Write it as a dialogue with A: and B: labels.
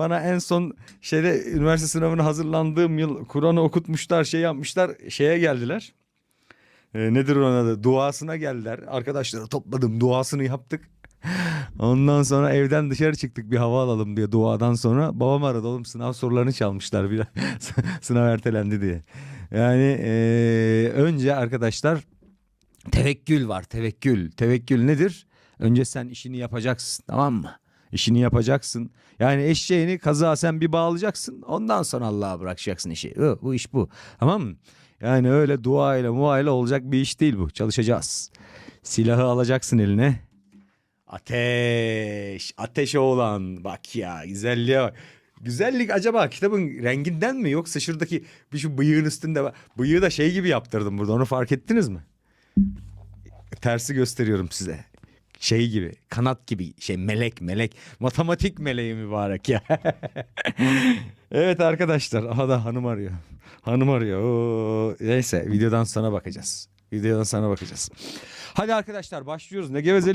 A: bana en son şeyde üniversite sınavına hazırlandığım yıl Kur'an'ı okutmuşlar şey yapmışlar şeye geldiler. Ee, nedir onun adı? Duasına geldiler. Arkadaşları topladım duasını yaptık. Ondan sonra evden dışarı çıktık bir hava alalım diye duadan sonra. Babam aradı oğlum sınav sorularını çalmışlar bir sınav ertelendi diye. Yani eee, önce arkadaşlar tevekkül var tevekkül. Tevekkül nedir? Önce sen işini yapacaksın tamam mı? İşini yapacaksın. Yani eşeğini kazığa sen bir bağlayacaksın. Ondan sonra Allah'a bırakacaksın işi. Bu, bu iş bu. Tamam mı? Yani öyle duayla muayla olacak bir iş değil bu. Çalışacağız. Silahı alacaksın eline. Ateş. Ateş oğlan. Bak ya güzelliğe bak. Güzellik acaba kitabın renginden mi yoksa şuradaki bir şu bıyığın üstünde. Bıyığı da şey gibi yaptırdım burada onu fark ettiniz mi? Tersi gösteriyorum size. Şey gibi kanat gibi şey melek melek matematik meleği mübarek ya. evet arkadaşlar aha da hanım arıyor. Hanım arıyor. Oo, neyse videodan sonra bakacağız. Videodan sonra bakacağız. Hadi arkadaşlar başlıyoruz. Ne gevezelik